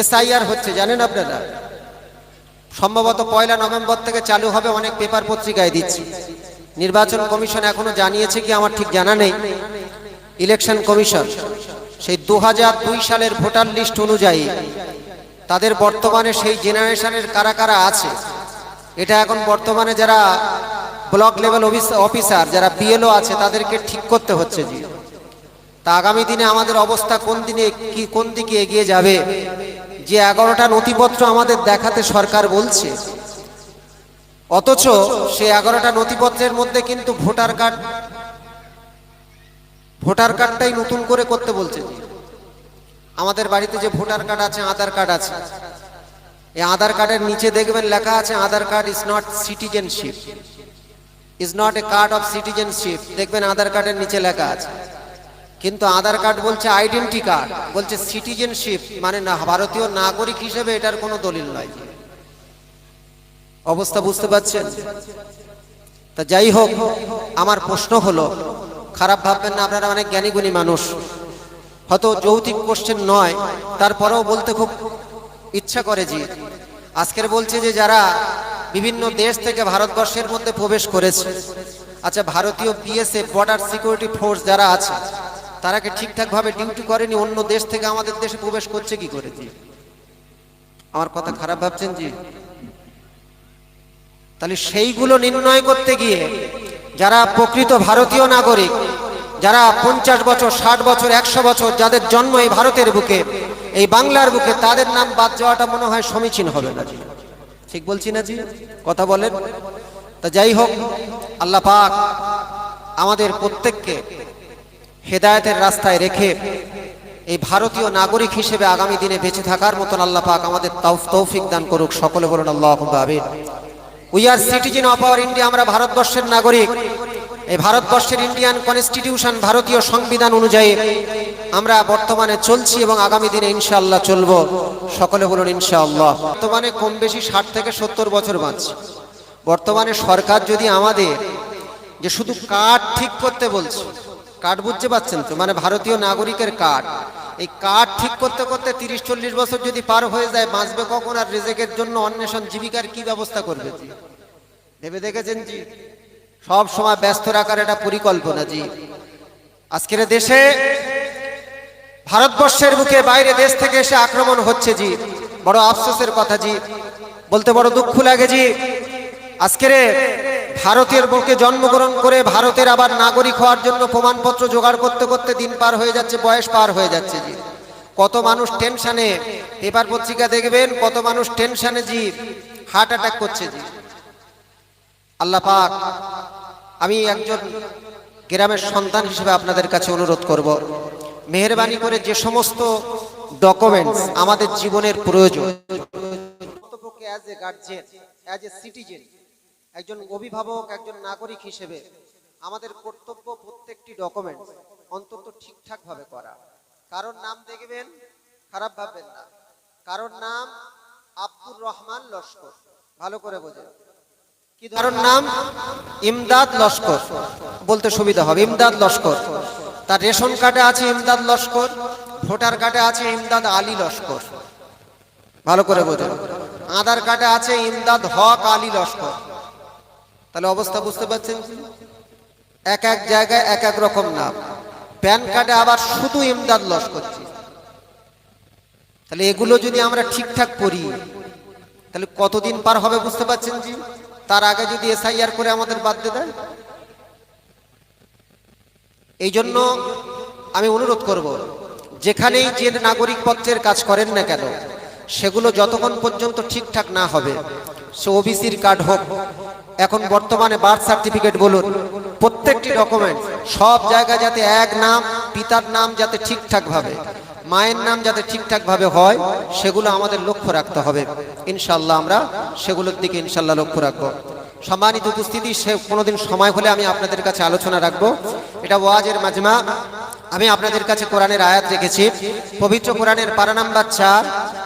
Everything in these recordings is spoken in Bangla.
এসআইআর হচ্ছে, জানেন আপনারা? সম্ভবত পয়লা নভেম্বর থেকে চালু হবে অনেক পেপার পত্রিকায় দিচ্ছি। নির্বাচন কমিশন এখনও জানিয়েছে কি, আমার ঠিক জানা নেই। ইলেকশন কমিশন, সেই দু সালের ভোটার লিস্ট অনুযায়ী তাদের বর্তমানে সেই জেনারেশনের কারা কারা আছে, এটা এখন বর্তমানে যারা ব্লক লেভেল অফিসার, যারা বিএলও আছে, তাদেরকে ঠিক করতে হচ্ছে। তা আগামী দিনে আমাদের অবস্থা কোন দিনে কি, কোন দিকে এগিয়ে যাবে? যে এগারোটা নথিপত্র আমাদের দেখাতে সরকার বলছে, অথচ সে এগারোটা নথিপত্রের মধ্যে কিন্তু ভোটার কার্ড, ভোটার কার্ডটাই নতুন করে করতে বলছে। আমাদের বাড়িতে যে ভোটার কার্ড আছে, আধার কার্ড আছে, এই আধার কার্ডের নিচে দেখবেন লেখা আছে, Aadhaar card is not citizenship, is not a card of citizenship, দেখবেন আধার কার্ডের নিচে লেখা আছে। কিন্তু আধার কার্ড বলছে আইডেন্টি কার্ড, বলছে সিটিজেনশিপ মানে না, ভারতীয় নাগরিক হিসেবে এটার কোনো দলিল নয় অবস্থা বুঝতে পারছেন? তা যাই হোক, আমার প্রশ্ন হলো, খারাপ ভাববেন না, আপনারা অনেক জ্ঞানীগুণী মানুষ। হয়তো যৌতিক কোশ্চেন নয়, তারপরেও বলতে খুব ইচ্ছা করে জি। আজকের বলছে যে যারা বিভিন্ন দেশ থেকে ভারতবর্ষের মধ্যে প্রবেশ করেছে আচ্ছা ভারতীয় বিএসএফ বর্ডার সিকিউরিটি ফোর্স যারা আছে তারা কি ঠিকঠাকভাবে ডিউটি করেনি, অন্য দেশ থেকে আমাদের দেশে প্রবেশ করছে কি করে? আমার কথা খারাপ ভাবছেন জি? তাহলে সেইগুলো নির্ণয় করতে গিয়ে যারা প্রকৃত ভারতীয় নাগরিক, যারা পঞ্চাশ বছর, ষাট বছর, একশো বছর যাদের জন্ম এই ভারতের বুকে, এই বাংলার বুকে, তাদের নাম বাদ যাওয়াটা মনে হয় সমীচীন হবে না ঠিক বলছি না জি? কথা বলেন? তা যাই হোক, আল্লাহ পাক আমাদের প্রত্যেককে হেদায়েতের রাস্তায় রেখে এই ভারতীয় নাগরিক হিসেবে আগামী দিনে বেঁচে থাকার মতন আল্লাহ পাক আমাদের তৌফিক দান করুক। সকলে বলুন আল্লাহ আমিন। We are citizen of our India আমরা ভারতবর্ষের নাগরিক। এই ভারতবর্ষের ইন্ডিয়ান কনস্টিটিউশন ভারতীয় সংবিধান অনুযায়ী আমরা বর্তমানে চলছি এবং আগামী দিনে ইনশাআল্লাহ চলব। সকলে বলুন ইনশাআল্লাহ। বর্তমানে কম বেশি ষাট থেকে সত্তর বছর বাঁচছি। বর্তমানে সরকার যদি আমাদের যে শুধু কার্ড ঠিক করতে বলছে কার্ড বুঝতে পারছেন তো? মানে ভারতীয় নাগরিকের কার্ড এই কার্ড ঠিক করতে করতে তিরিশ, চল্লিশ বছর যদি পার হয়ে যায়, বাঁচবে কখন আর রেজেকের জন্য অন্বেষণ জীবিকার কি ব্যবস্থা করবে ভেবে দেখেছেন জি? সব সময় ব্যস্ত রাখার একটা পরিকল্পনা জি। আজকের দেশে ভারতবর্ষের মুখে বাইরে দেশ থেকে এসে আক্রমণ হচ্ছে জি। বড় আফসোসের কথা জি। বলতে বড় দুঃখ লাগে জি। আজকের ভারতের বুকে জন্মগ্রহণ করে ভারতের আবার নাগরিক হওয়ার জন্য প্রমাণপত্র জোগাড় করতে করতে দিন পার হয়ে যাচ্ছে, বয়স পার হয়ে যাচ্ছে জি। কত মানুষ টেনশনে, পেপার পত্রিকা দেখবেন, কত মানুষ টেনশনে জি হার্ট অ্যাটাক করছে জি। আল্লাহ পাক, আমি একজন গ্রামের সন্তান হিসেবে আপনাদের কাছে অনুরোধ করব। মেহরবানি করে যে সমস্ত ডকুমেন্টস আমাদের জীবনের প্রয়োজন as a guardian as a citizen একজন অভিভাবক, একজন নাগরিক হিসেবে আমাদের কর্তব্য প্রত্যেকটি ডকুমেন্ট অন্তত ঠিকঠাক ভাবে করা। কারোর নাম দেখবেন, খারাপ ভাববেন না। কারোর নাম আব্দুর রহমান লস্কর। ভালো করে বোঝেন। কি ধরনের নাম? ইমদাদ লস্কর। বলতে সুবিধা হবে। ইমদাদ লস্কর। তার রেশন কার্ডে আছে ইমদাদ লস্কর। ভোটার কার্ডে আছে ইমদাদ আলী লস্কর। ভালো করে বোঝেন। আধার কার্ডে আছে ইমদাদ হক আলী লস্কর। তাহলে অবস্থা বুঝতে পারছেন? এক এক জায়গায় এক এক রকম নাম। প্যান কার্ডে আবার শুধু ইমদাদ লস জি। তাহলে এগুলো যদি আমরা ঠিকঠাক করি, তাহলে কতদিন পার হবে বুঝতে পারছেন জি? তার আগে যদি এসআইআর করে আমাদের বাদ দিয়ে দেয়? এই জন্য আমি অনুরোধ করব, যেখানেই যে নাগরিক পত্রের কাজ করেন না কেন, সেগুলো যতক্ষণ পর্যন্ত ঠিকঠাক না হবে, সে ওবিসির কার্ড হোক এখন বর্তমানে বার্থ সার্টিফিকেট বলুন, প্রত্যেকটি ডকুমেন্ট সব জায়গায় যাতে এক নাম, পিতার নাম যাতে ঠিকঠাক ভাবে, মায়ের নাম যাতে ঠিকঠাক ভাবে হয়, সেগুলো আমাদের লক্ষ্য রাখতে হবে। ইনশাল্লাহ আমরা সেগুলোর দিকে ইনশাল্লাহ লক্ষ্য রাখব। সম্মানিত উপস্থিতি, সে কোনোদিন সময় হলে আমি আপনাদের কাছে আলোচনা রাখব। এটা ওয়াজের মাজমা। আমি আপনাদের কাছে কোরআনের আয়াত রেখেছি। পবিত্র কোরআনের পারা নাম্বার চার,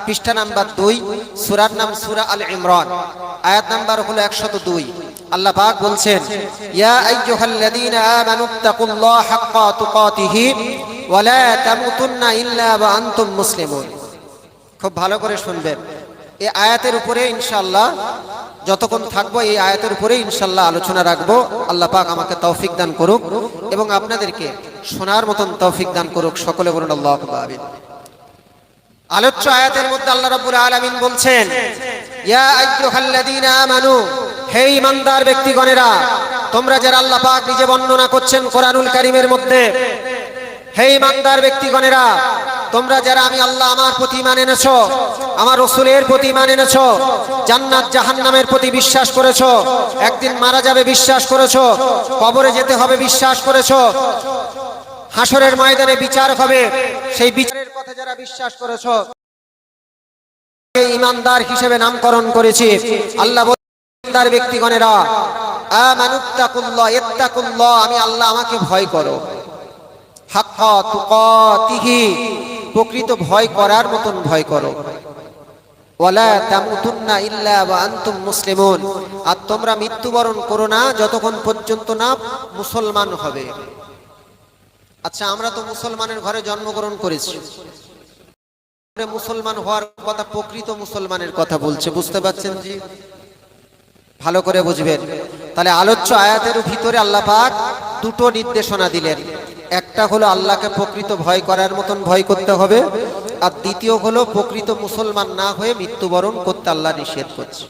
পৃষ্ঠা নাম্বার দুই, সুরার নাম সুরা আল ইমরান। আয়াত নাম্বার হলো একশত দুই। আল্লাহ পাক বলছেন, ইয়া আইয়ুহাল্লাযীনা আমানুত্তাকুল্লাহ হাক্কা তুকাতিহি ওয়া লা তামুতুন্না ইল্লা ওয়া আনতুম মুসলিমুন। খুব ভালো করে শুনবেন। এই আয়াতের উপরে ইনশাল্লাহ যতক্ষণ থাকব, এই আয়াতের উপরে ইনশাল্লাহ আলোচনা রাখব। আল্লাহ পাক আমাকে তৌফিক দান করুক এবং আপনাদেরকে শোনার মতন তৌফিক দান করুক। সকলে বলুন, আল্লাহ আমিন। আলোচ্য আয়াতের মধ্যে আল্লাহ রাব্বুল আলামিন বলছেন, ইয়া আইয়ুহাল্লাযীনা আমানু হে ইমানদার ব্যক্তিগণেরা, তোমরা যারা আল্লাহ পাক নিজে বর্ণনা করছেন কোরআনুল কারীমের মধ্যে, হে ইমানদার ব্যক্তিগণেরা, তোমরা যারা আমি আল্লাহ আমার প্রতি মান এনেছো, আমার রসুলের প্রতি মান এনেছো, জান্নাত জাহান্নামের প্রতি বিশ্বাস করেছ, একদিন মারা যাবে বিশ্বাস করেছ, কবরে যেতে হবে বিশ্বাস করেছ হাসরের ময়দানে বিচার হবে, সেই বিচারের কথা যারা বিশ্বাস করেছ ইমানদার হিসেবে নামকরণ করেছি। আল্লাহ ইমানদার ব্যক্তিগণেরা, আমানুত্তাকুল্লাহ, ইত্তাকুল্লাহ, আমি আল্লাহ আমাকে ভয় করো। হাক্কা তুকাতিহি, প্রকৃত ভয় করার মতন ভয় করো। ওয়ালা তামুতুন্না ইল্লা ওয়া আনতুম মুসলিমুন। আর তোমরা মৃত্যুবরণ করো না যতক্ষণ পর্যন্ত না মুসলমান হবে। আচ্ছা আমরা তো মুসলমানের ঘরে জন্মগ্রহণ করেছি। মুসলমান হওয়ার কথা প্রকৃত মুসলমানের কথা বলছে, বুঝতে পারছেন জি? ভালো করে বুঝবেন। তাহলে আলোচ্য আয়াতের ভিতরে আল্লাহ পাক দুটো নির্দেশনা দিলেন। একটা হলো আল্লাহকে প্রকৃত ভয় করার মতন ভয় করতে হবে, আর দ্বিতীয় হলো প্রকৃত মুসলমান না হয়ে মৃত্যুবরণ করতে আল্লাহ নিষেধ করছে।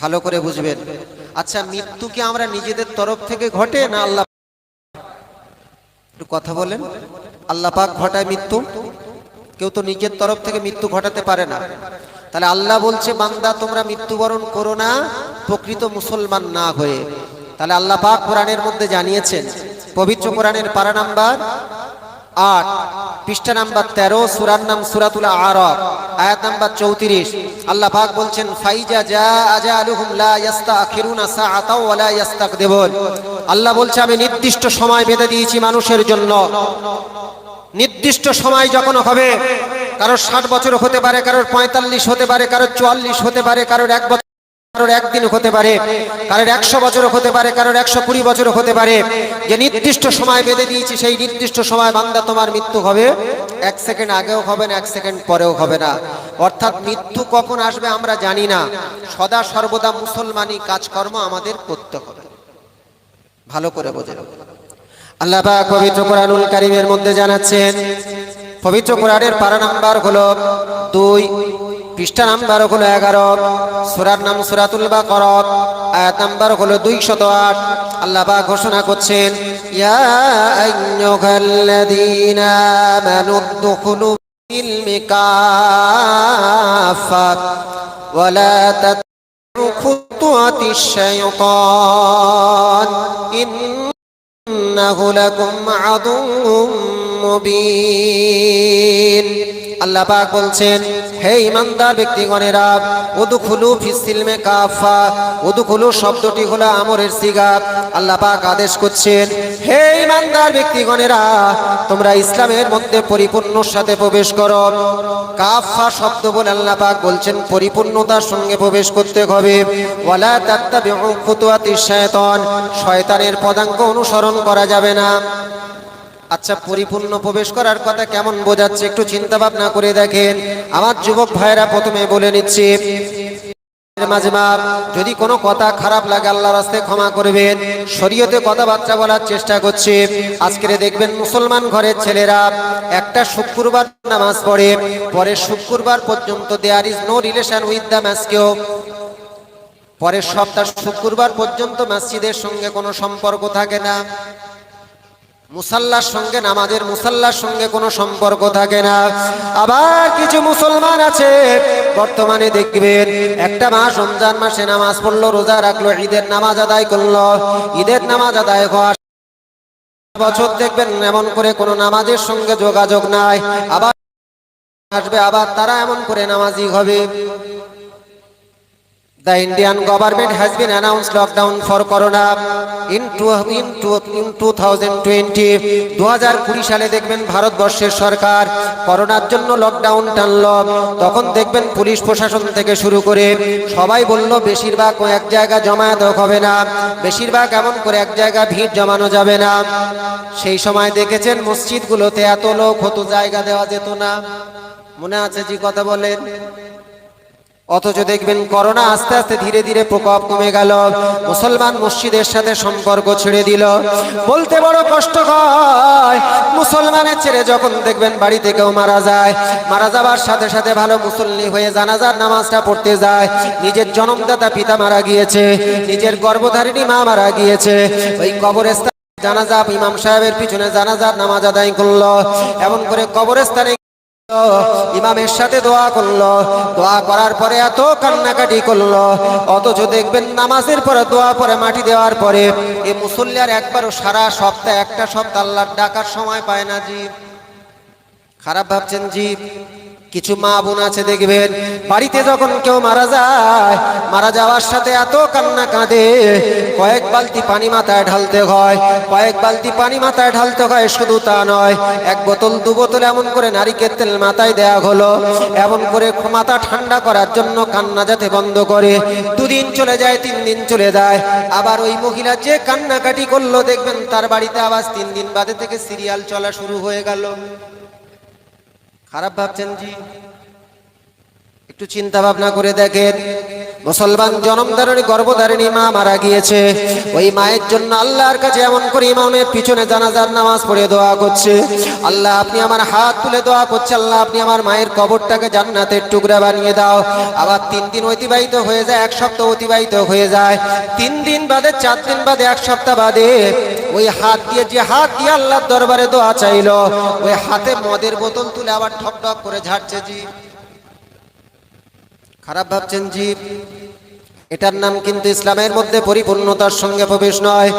ভালো করে বুঝবেন। আচ্ছা মৃত্যু কি আমরা নিজেদের তরফ থেকে ঘটে না আল্লাহ একটু কথা বলেন। আল্লাহ পাক ঘটায় মৃত্যু? কেউ তো নিজের তরফ থেকে মৃত্যু ঘটাতে পারে না। তাহলে আল্লাহ বলছে, বান্দা, তোমরা মৃত্যুবরণ করো না, প্রকৃত মুসলমান না হয়ে। তাহলে আল্লাহ পাক কোরআনের মধ্যে জানিয়েছেন, পবিত্র কোরআনের পারা নাম্বার আট, পৃষ্ঠা নাম্বার তেরো, সুরার নাম সুরাতুল আরব আয়াত নাম্বার চৌত্রিশ। আল্লাহ পাক বলছেন, ফাইজা যা আজা আলুহুম লা ইয়াস্তাখিরুনা সাআতাও ওয়া লা ইয়াস্তাকদিবুন। আল্লাহ বলছে, আমি নির্দিষ্ট সময় বেঁধে দিয়েছি মানুষের জন্য। নির্দিষ্ট সময় যখন হবে কারোর ষাট বছর হতে পারে, কারোর পঁয়তাল্লিশ হতে পারে, কারোর চুয়াল্লিশ হতে পারে, কারোর এক বছর, কারোর একদিন হতে পারে, কারোর একশো বছর হতে পারে, কারোর একশো কুড়ি বছর হতে পারে। যে নির্দিষ্ট সময় বেঁধে দিয়েছি, সেই নির্দিষ্ট সময় বান্দা তোমার মৃত্যু হবে। এক সেকেন্ড আগেও হবে না, এক সেকেন্ড পরেও হবে না। অর্থাৎ মৃত্যু কখন আসবে আমরা জানি না। সদা সর্বদা মুসলমানি কাজকর্ম আমাদের করতে হবে। ভালো করে বোঝেন আল্লাহ পবিত্র কোরআনুল কারীমের মধ্যে জানাচ্ছেন পবিত্র কোরআনের পারা নাম্বার হলো দুই, পৃষ্ঠা নাম্বার হলো এগারো, সুরার নাম সুরাতুল বাকরা আয়াত নাম্বার হলো দুই শত আট। আল্লাহ পাক ঘোষণা করছেন, ইয়া إنه لكم عدو মুবিন আল্লাহ পাক বলছেন হে ইমানদার ব্যক্তিগণেরা, উদখুলু ফিসিলমে কাফা উদখুলু শব্দটি হলো আমরের সিগা আল্লাহ পাক আদেশ করছেন, হে ইমানদার ব্যক্তিগণেরা, তোমরা ইসলামের মধ্যে পরিপূর্ণর সাথে প্রবেশ করো। কাফা শব্দ বলে আল্লাহ পাক বলছেন, পরিপূর্ণতার সঙ্গে প্রবেশ করতে হবে। ওয়ালা তাত্তাবিউ খুতুয়াতিশ শায়তান, শয়তানের পদাঙ্ক অনুসরণ করা যাবে না। আচ্ছা পরিপূর্ণ প্রবেশ করার কথা কেমন বোঝাচ্ছে একটু চিন্তা ভাবনা করে দেখেন। আমার যুবক ভাইরা প্রথমে বলে নিচ্ছি, মাঝে মাপ যদি কোনো কথা খারাপ লাগে আল্লাহ রাস্তায় ক্ষমা করবেন। শরীয়তে কথাবার্তা বলার চেষ্টা করছে। আজকে দেখবেন মুসলমান ঘরের ছেলেরা একটা শুক্রবার নামাজ পড়ে, পরে শুক্রবার পর্যন্ত there is no relation with the ম্যাসকেও পরের সপ্তাহ শুক্রবার পর্যন্ত মসজিদের সঙ্গে কোনো সম্পর্ক থাকে না। মুসাল্লার সঙ্গে, নামাজের মুসাল্লার সঙ্গে কোনো সম্পর্ক থাকে না। আবার কিছু মুসলমান আছে, বর্তমানে দেখবেন, একটা মাস, রমজান মাসে নামাজ পড়ল, রোজা রাখল, ঈদের নামাজ আদায় করল। ঈদের নামাজ আদায় হওয়া বছর দেখবেন, এমন করে কোনো নামাজের সঙ্গে যোগাযোগ নাই। আবার আসবে, আবার তারা এমন করে নামাজি হবে। The Indian government has been announced lockdown for corona in, two, in, two, in 2020 2020 সালে দেখবেন ভারতবর্ষের সরকার করোনার জন্য লকডাউন টানল। তখন দেখবেন পুলিশ প্রশাসন থেকে শুরু করে সবাই বলল বেশিরভাগ এক জায়গা জমায়েত হবে না। বেশিরভাগ এমন করে এক জায়গা ভিড় জমানো যাবে না। সেই সময় দেখেছেন মসজিদগুলোতে এত লোক হতো জায়গা দেওয়া যেত না। মনে আছে জি কথা বলেন? অথচ দেখবেন করোনা আস্তে আস্তে ধীরে ধীরে প্রকোপ কমে গেল। মুসলমান মসজিদের সাথে সম্পর্ক ছেড়ে দিল। বলতে বড় কষ্ট হয়। মুসলমানের ছেড়ে যখন দেখবেন বাড়িতে কেউ মারা যায়, মারা যাবার সাথে সাথে ভালো মুসল্লি হয়ে জানাজার নামাজটা পড়তে যায়। নিজের জনমদাতা পিতা মারা গিয়েছে, নিজের গর্ভধারিণী মা মারা গিয়েছে। ওই কবরস্থান জানাজা ইমাম সাহেবের পিছনে জানাজার নামাজ আদায় করল। এমন করে কবরস্থানে ইমামের সাথে দোয়া করল। দোয়া করার পরে এত কান্নাকাটি করল। অথচ দেখবেন নামাজের পরে, দোয়া পরে, মাটি দেওয়ার পরে এ মুসল্লি আর একবারও সারা সপ্তাহে, একটা সপ্তাহ আল্লাহর ডাকার সময় পায় না, জি। খারাপ ভাবছেন, জি। কিছু মা বোন আছে দেখবেন, বাড়িতে যখন কেউ মারা যায়, মারা যাওয়ার সাথে এত কান্না কাঁদে, কয়েক বালতি পানি মাথায় ঢালতে হয়, কয়েক বালতি পানি মাথায় ঢালতে হয়, শুধু তা নয়, এক বোতল, দু বোতল এমন করে নারিকেল তেল মাথায় দেয়া হলো, এমন করে মাথা ঠান্ডা করার জন্য কান্না যাতে বন্ধ করে, দুদিন চলে যায়, তিন দিন চলে যায়, আবার ওই মহিলা যে কান্নাকাটি করল, দেখবেন তার বাড়িতে আবার তিন দিন বাদে থেকে সিরিয়াল চলা শুরু হয়ে গেল। খারাপ ভাবছেন জি? একটু চিন্তা ভাবনা করে দেখেন। মুসলমান জনমধারণী গর্ভধারিণী মা মারা গিয়েছে। ওই মায়ের জন্য আল্লাহর কাছে এমন করে ইমামের পিছনে জানাজার নামাজ পড়ে দোয়া করছে। আল্লাহ, আপনি আমার হাত তুলে দোয়া করছে। আল্লাহ, আপনি আমার মায়ের কবরটাকে জান্নাতের টুকরা বানিয়ে দাও। আবার তিন দিন অতিবাহিত হয়ে যায়, এক সপ্তাহ অতিবাহিত হয়ে যায়। তিন দিন বাদে, চার দিন বাদে, এক সপ্তাহ বাদে ওই হাত দিয়ে, যে হাত দিয়ে আল্লাহর দরবারে দোয়া চাইলো, ওই হাতে মদের বোতল তুলে আবার ঠক ঠক করে ঝাড়ছে জি। খারাপ ভাবছেন জীব এটার নাম কিন্তু ইসলামের মধ্যে পরিপূর্ণতার সঙ্গে প্রবেশ নয়।